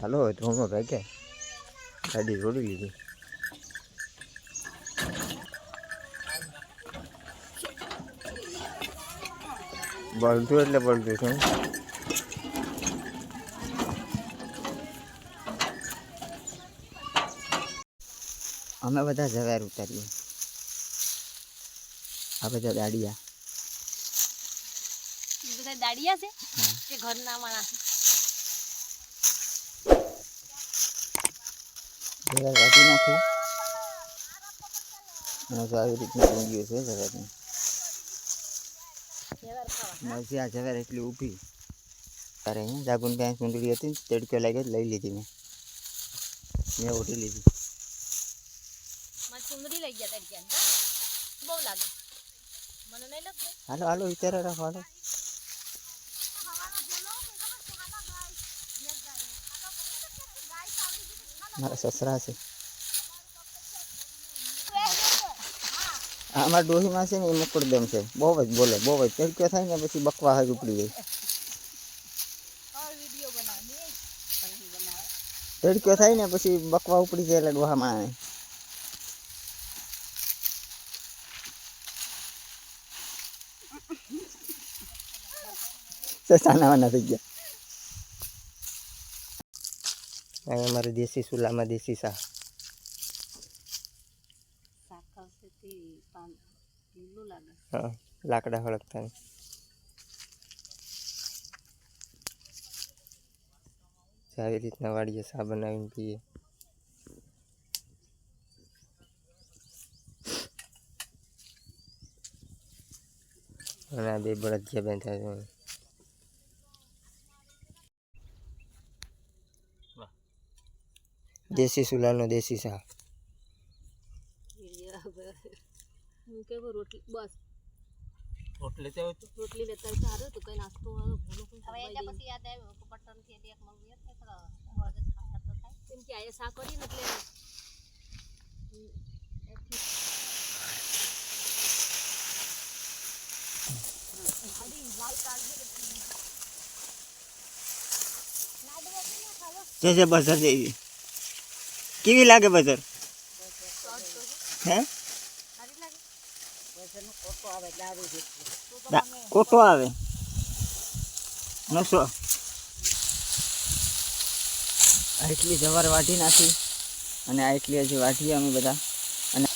હાલો ભાઈ કે ગાડી રોડી લીધી. બળતું એટલે બળતું છું અમે બધા ઝવેર ઉતારીએ. આ બધા દાડિયા. બધા દાડિયા છે? કે ઘરના માણસ? ઝવેર કાઢી નાખી અને તો આવી રીતના બની ગયું છે ઝવેરનું વ્યવહાર ખાવા પછી આ ઝવેર એટલી ઊભી ત્યારે અહીંયા જાગુન ક્યાંય કુંડળી હતી ને તડક્યો લાગ્યો એટલે લઈ લીધી મેં મેં ઓઢી લીધી મારી ચુંદડી લઈ ગયા તડક્યા બહુ લાગે મને નહીં લાગતું હાલો હાલો વિચારો રાખો હાલો મારા સસરા છે. અમારા ડોહીમાં છે ને એ મકડદમ છે. બહુ જ બોલે, બહુ જ. તડક્યો થાય ને પછી બકવા હાજ ઉપડી જાય. તડક્યો થાય ને પછી બકવા ઉપડી જાય એટલે ડોહામાં આવે. સસા નાવાના થઈ ગયા. અહીંયા અમારે દેશી ચૂલામાં દેશી શાક સાકર છે તે પાન લીલું લાગે હા લાકડા હળગતા ને આવી રીતના વાડીએ સા બનાવીને પીએ અને આ બે બળદિયા બેઠા છે દેશી સુલાલનો દેશી શાક હું કેવું રોટલી બસ રોટલી તે હોય તો. રોટલી લેતા હોય સારું તો કઈ નાસ્તો વાળો ભૂલો કોઈ હવે એટલે પછી યાદ આવ્યું કે પટનથી એક મગવી એટલે ખરો હળદર ખાયા તો થાય કેમ કે આ શાક કરી ને એટલે જે જે બજાર જેવી કેવી લાગે બજાર? હે? કોટો આવે. નસો. આટલી જવાર વાઢી નાખી અને આટલી હજી વાઢીએ અમે બધા. અને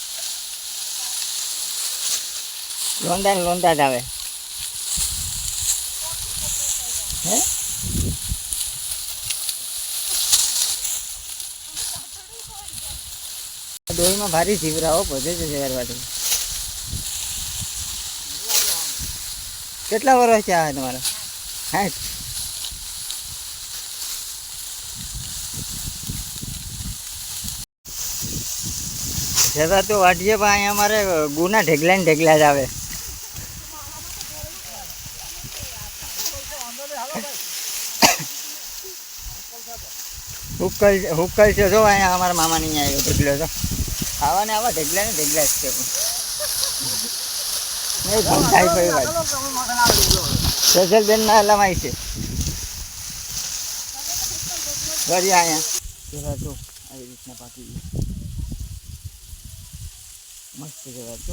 લોંદા ને લોંદા જ આવે. હે? દોઈમાં ભારી જીવરાઓ બધે જ વાઢી કેટલા વર્ષ છે આ તમારા? સાઠ જતા તો વાટીએ પણ અહીંયા અમારે ગુના ઢેગલા ને ઢેગલા જ આવે. હુક્કલ હુક્કલ છે, જો અહીંયા અમારા મામા નહીં આવ્યો ઢગલો તો. આવા આવા ઢગલા ને ઢેગલા જ છે. ગંધાઈ પડી વાત. સજલ બેન ના લમાય છે. વળી અહીંયા જરા જો, આવી રીતના પાકી. મસ્ત જરા છે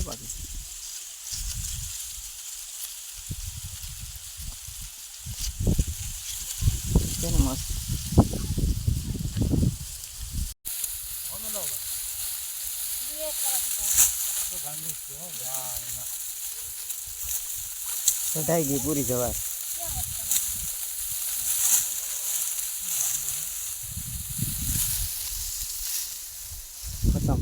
મસ્ત? કઢાઈ ગઈ પૂરી જવાર ખતમ.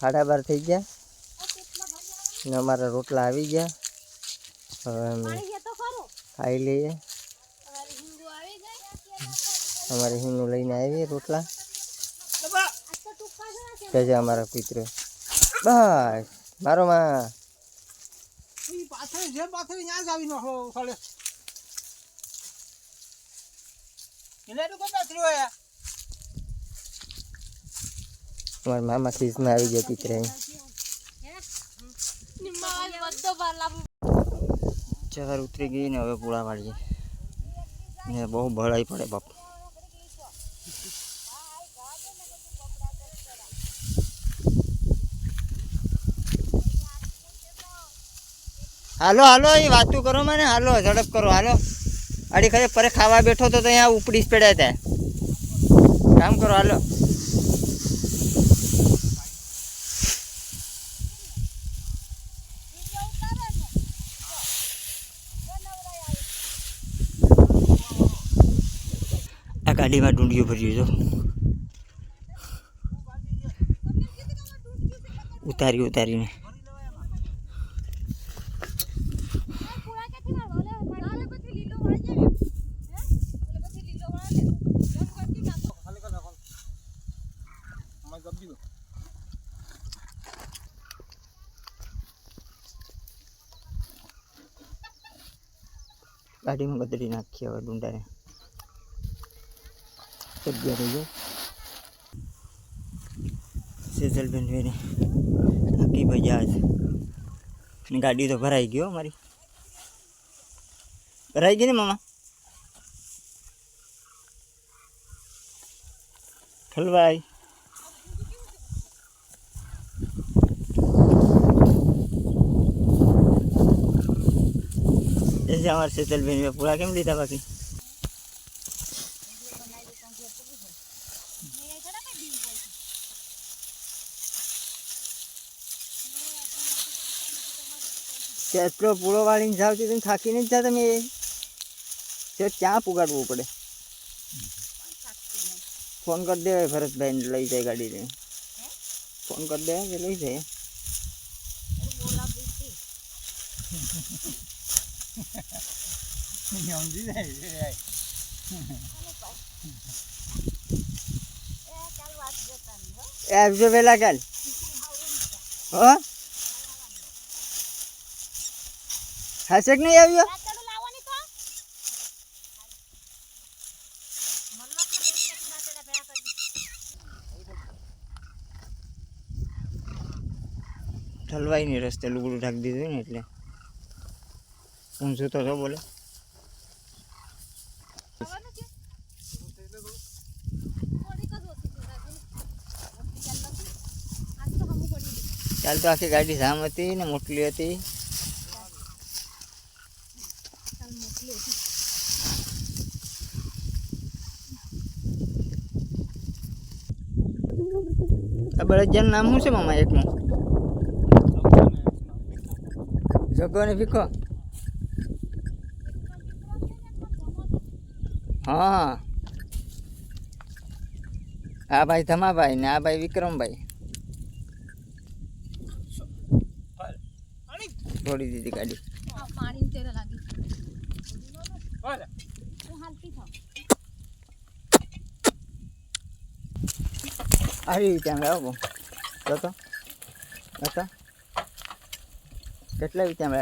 સાડા બાર થઈ ગયા. ને અમારા રોટલા આવી ગયા. હવે અમે ખાઈ લઈએ. તમારી હિંગુ આવી ગઈ. અમારે હિંગનું લઈને આવીએ રોટલા. જજે તો ટૂંકા છે. તે છે અમારા પિતરો બસ મારો માં. ઈ પાછળ છે આવી ગયો જ આવી નાખો ખાલે એને તો કોઈ પાછળ હોય મારા મામા સીઝમાં આવી ગયો પિતરે ચાર ઉતરી ગઈ ને હવે પૂળા વાળીએ. ને બહુ ભળાઈ પડે બાપ. હાલો હાલો, એ વાતું કરો મને. હાલો, ઝડપ કરો, હાલો. આડી ખરે પરે ખાવા બેઠો તો અહીંયા ઉપડી જ પડ્યા ત્યાં. કામ કરો, હાલો. ગાડીમાં ડુંડિયું ભર્યું છે. ઉતારી ઉતારીને ગાડીમાં ગદડી નાખી હવે ડુંડાને. कर दिया भैया सीजल बनवे की बजाज। गाड़ी तो भराई गई हमारी। भराई गई ना मामा? खल भाई जैसे हमारे सीजल बनवे पूरा कम लिया बाकी? એટલો પૂળો વાળીને જાવ છો તમે થાકી નહીં જતા તમે તે ક્યાં પુગાડવું પડે? ફોન કરી દેવાય ભરતભાઈને લઈ જાય ગાડી લઈને ફોન કરી દેવાય કે લઈ જાય? સમજી જાય એ આવજો કાલ. હો? હાશે કે નહીં આવ્યો? ઠલવાય નહીં રસ્તે લુગડું ઢાંકી દીધું ને એટલે. હું જોતો તો બોલે ચાલ તો આખી ગાડી જામ હતી ને મોટલી હતી. આ નામ શું છે મામા એકનું? જગો ને ભીખો હા. આ ભાઈ ધમાભાઈ ને આ ભાઈ વિક્રમભાઈ. છોડી દીધી ગાડી. પાણી Um હાલતી થાવ આવી ત્યાં આવો તો તો હતા કેટલા વિચાર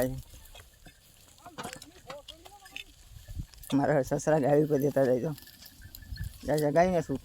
છે મારા સસરા ગાડી પર જતા જાય તો જાય ને શૂટ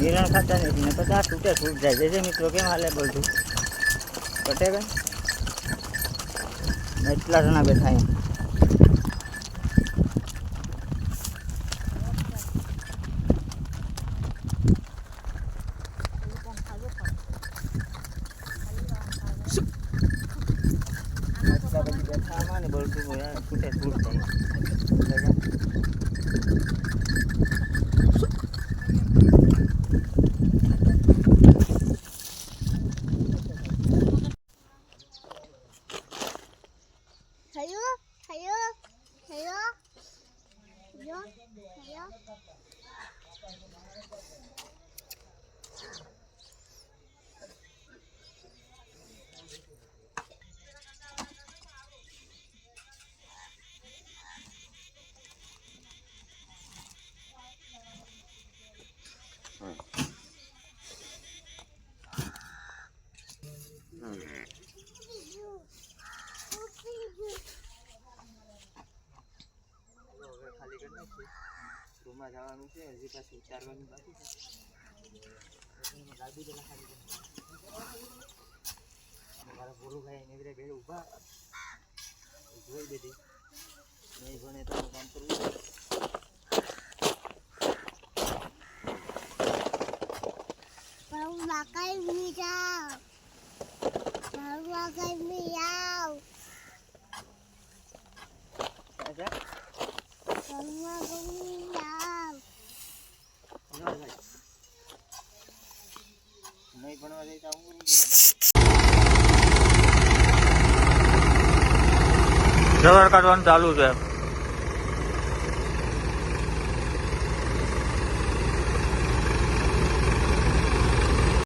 બધા ખાતા નથી, ને બધા છૂટે છૂટ જાય. છે મિત્રો કેમ હાલે બધું? કટે કઈ એટલા જણા બેઠા અહીંયા 还有还有还有还有。还有 જવાનું છે હજી પાછું ઉતારવાનું બાકી છે. ગાડી પેલા ખાલી મારા ભોલુભાઈ એની બધા બે ઊભા. જોઈ દીધી નહીં ભણે તો કામ કરવું મારું Bawa kai miau. મારું miau. અચ્છા Bawa kai miau. ના ભાઈ નહીં ભણવા જાય તો જવાર કાઢવાનું ચાલુ છે.